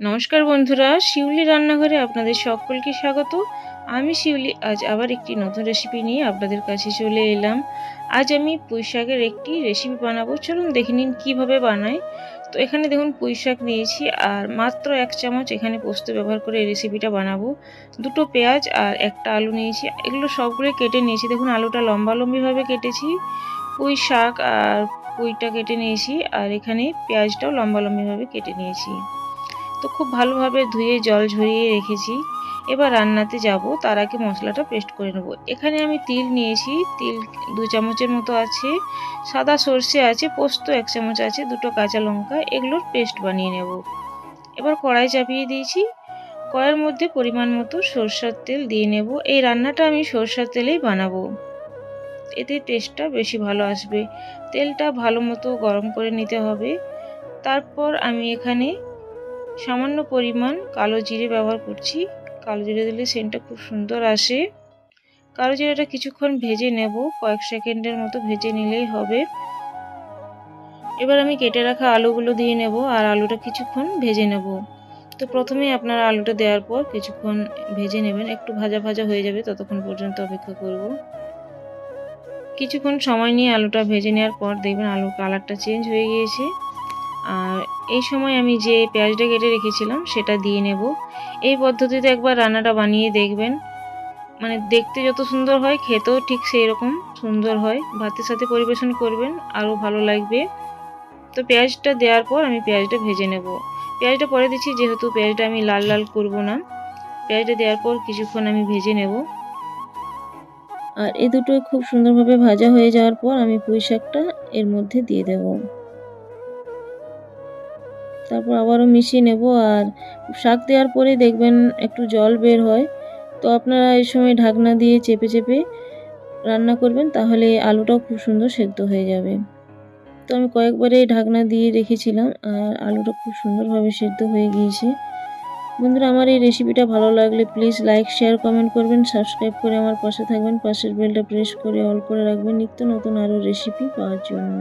নমস্কার বন্ধুরা, শিউলি রান্নাঘরে আপনাদের সকলকে স্বাগত। আমি শিউলি, আজ আবার একটি নতুন রেসিপি নিয়ে আপনাদের কাছে চলে এলাম। আজ আমি পুঁই শাকের একটি রেসিপি বানাবো। চলুন দেখে নিন কীভাবে বানাই তো এখানে দেখুন পুঁই শাক নিয়েছি আর মাত্র এক চামচ এখানে পোস্ত ব্যবহার করে এই রেসিপিটা বানাবো। দুটো পেঁয়াজ আর একটা আলু নিয়েছি। এগুলো সবগুলো কেটে নিয়েছি। দেখুন, আলুটা লম্বা লম্বিভাবে কেটেছি। পুঁই শাক আর পুঁইটা কেটে নিয়েছি। আর এখানে পেঁয়াজটাও লম্বা লম্বিভাবে কেটে নিয়েছি। তো খুব ভালোভাবে ধুয়ে জল ঝরিয়ে রেখেছি। এবার রান্নাতে যাব, তার আগে মশলাটা পেস্ট করে নেব। এখানে আমি তিল নিয়েছি, তিল দু চামচের মতো আছে, সাদা সর্ষে আছে, পোস্ত এক চামচ আছে, দুটো কাঁচা লঙ্কা, এগুলোর পেস্ট বানিয়ে নেব। এবার কড়াই চাপিয়ে দিয়েছি, কড়াইয়ের মধ্যে পরিমাণ মতো সরষার তেল দিয়ে নেব। এই রান্নাটা আমি সরষার তেলেই বানাবো। এতে টেস্টটা বেশি ভালো আসবে। তেলটা ভালো মতো গরম করে নিতে হবে। তারপর আমি এখানে সামান্য পরিমাণ কালো জিরে ব্যবহার করছি। কালো জিরে দিলে সেন্টটা খুব সুন্দর আসে। কালো জিরেটা কিছুক্ষণ ভেজে নেব। কয়েক সেকেন্ডের মতো ভেজে নিলেই হবে। এবার আমি কেটে রাখা আলুগুলো দিয়ে নেব আর আলুটা কিছুক্ষণ ভেজে নেব। তো প্রথমেই আপনারা আলুটা দেওয়ার পর কিছুক্ষণ ভেজে নেবেন। একটু ভাজা ভাজা হয়ে যাবে ততক্ষণ পর্যন্ত অপেক্ষা করব। কিছুক্ষণ সময় নিয়ে আলুটা ভেজে নেওয়ার পর দেখবেন আলুর কালারটা চেঞ্জ হয়ে গিয়েছে। আর এই সময় আমি যে পেঁয়াজটা কেটে রেখেছিলাম, সেটা দিয়ে নেব। এই পদ্ধতিতে একবার রান্নাটা বানিয়ে দেখবেন। মানে দেখতে যত সুন্দর হয়, খেতেও ঠিক সেই রকম সুন্দর হয়। ভাতের সাথে পরিবেশন করবেন, আরও ভালো লাগবে। তো পেঁয়াজটা দেওয়ার পর আমি পেঁয়াজটা ভেজে নেব। পেঁয়াজটা পরে দিচ্ছি, যেহেতু পেঁয়াজটা আমি লাল লাল করব না। পেঁয়াজটা দেওয়ার পর কিছুক্ষণ আমি ভেজে নেব। আর এ দুটো খুব সুন্দরভাবে ভাজা হয়ে যাওয়ার পর আমি পুঁই শাকটা এর মধ্যে দিয়ে দেবো। তারপর আবারও মিশিয়ে নেব আর শাক দেওয়ার পরে দেখবেন একটু জল বের হয়। তো আপনারা এই সময় ঢাকনা দিয়ে চেপে চেপে রান্না করবেন, তাহলে আলুটাও খুব সুন্দর সেদ্ধ হয়ে যাবে। তো আমি কয়েকবারে ঢাকনা দিয়ে রেখেছিলাম আর আলুটা খুব সুন্দরভাবে সেদ্ধ হয়ে গিয়েছে। বন্ধুরা, আমার এই রেসিপিটা ভালো লাগলে প্লিজ লাইক, শেয়ার, কমেন্ট করবেন, সাবস্ক্রাইব করে আমার পাশে থাকবেন, পাশের বেলটা প্রেস করে অল করে রাখবেন, নিত্য নতুন আরও রেসিপি পাওয়ার জন্য।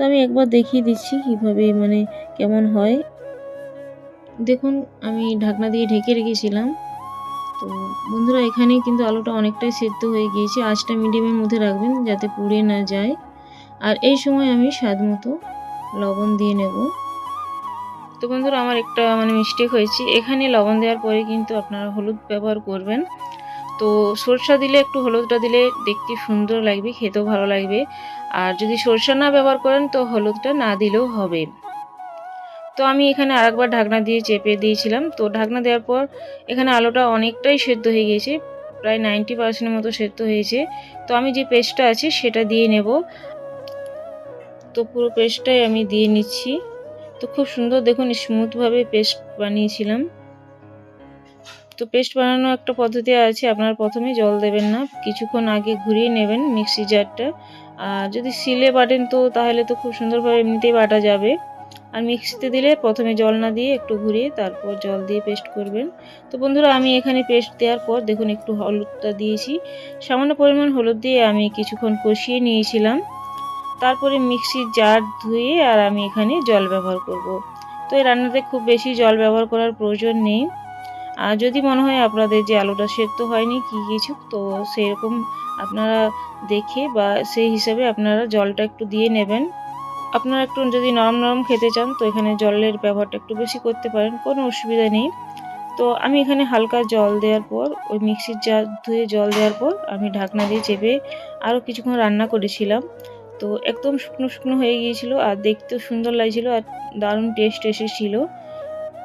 তো আমি একবার দেখিয়ে দিচ্ছি কীভাবে মানে কেমন হয়। দেখুন, আমি ঢাকনা দিয়ে ঢেকে রেখেছিলাম। তো বন্ধুরা, এখানে কিন্তু আলুটা অনেকটাই সেদ্ধ হয়ে গিয়েছে। আঁচটা মিডিয়ামের মধ্যে রাখবেন যাতে পুড়ে না যায়। আর এই সময় আমি স্বাদ মতো লবণ দিয়ে নেব। তো বন্ধুরা, আমার একটা মানে মিস্টেক হয়েছে। এখানে লবণ দেওয়ার পরে কিন্তু আপনারা হলুদ ব্যবহার করবেন। তো সরষা দিলে একটু হলুদটা দিলে দেখতে সুন্দর লাগবে, খেতেও ভালো লাগবে। আর যদি সরষা না ব্যবহার করেন তো হলুদটা না দিলেও হবে। তো আমি এখানে আরেকবার ঢাকনা দিয়ে চেপে দিয়েছিলাম। তো ঢাকনা দেওয়ার পর এখানে আলুটা অনেকটাই সেদ্ধ হয়ে গিয়েছে, প্রায় নাইনটি পার্সেন্টের মতো সেদ্ধ হয়েছে। তো আমি যে পেস্টটা আছে সেটা দিয়ে নেব। তো পুরো পেস্টটাই আমি দিয়ে নিচ্ছি। তো খুব সুন্দর দেখুন স্মুথভাবে পেস্ট বানিয়েছিলাম। তো পেস্ট বানানো একটা পদ্ধতি আছে, আপনার প্রথমে জল দেবেন না, কিছুক্ষণ আগে ঘুরিয়ে নেবেন মিক্সি জারটা। আর যদি সিলে বাটেন তো তাহলে তো খুব সুন্দরভাবে এমনিতেই বাটা যাবে। আর মিক্সিতে দিলে প্রথমে জল না দিয়ে একটু ঘুরিয়ে তারপর জল দিয়ে পেস্ট করবেন। তো বন্ধুরা, আমি এখানে পেস্ট দেওয়ার পর দেখুন একটু হলুদটা দিয়েছি। সামান্য পরিমাণ হলুদ দিয়ে আমি কিছুক্ষণ কষিয়ে নিয়েছিলাম। তারপরে মিক্সির জার ধুয়ে আর আমি এখানে জল ব্যবহার করব। তো এই রান্নাতে খুব বেশি জল ব্যবহার করার প্রয়োজন নেই। আর যদি মনে হয় আপনাদের যে আলুটা সেদ্ধ হয়নি কি কিছু, তো সেরকম আপনারা দেখে বা সেই হিসাবে আপনারা জলটা একটু দিয়ে নেবেন। আপনারা একটু যদি নরম নরম খেতে চান, তো এখানে জলের ব্যবহারটা একটু বেশি করতে পারেন, কোনো অসুবিধা নেই। তো আমি এখানে হালকা জল দেওয়ার পর, ওই মিক্সির জার ধুয়ে জল দেওয়ার পর আমি ঢাকনা দিয়ে চেপে আরও কিছুক্ষণ রান্না করেছিলাম। তো একদম শুকনো শুকনো হয়ে গিয়েছিল, আর দেখতেও সুন্দর লাগছিল, আর দারুণ টেস্ট এসেছিল।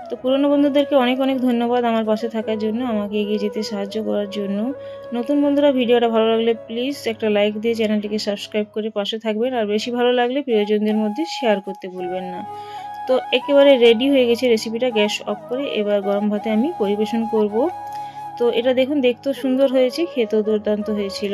তো পুরনো বন্ধুদেরকে অনেক অনেক ধন্যবাদ আমার পাশে থাকার জন্য, আমাকে এগিয়ে যেতে সাহায্য করার জন্য। নতুন বন্ধুরা, ভিডিওটা ভালো লাগলে প্লিজ একটা লাইক দিয়ে চ্যানেলটিকে সাবস্ক্রাইব করে পাশে থাকবেন। আর বেশি ভালো লাগলে প্রিয়জনদের মধ্যে শেয়ার করতে ভুলবেন না। তো একেবারে রেডি হয়ে গেছে রেসিপিটা গ্যাস অফ করে এবার গরম ভাতে আমি পরিবেশন করব। তো এটা দেখুন, দেখতেও সুন্দর হয়েছে, খেতেও দুর্দান্ত হয়েছিল।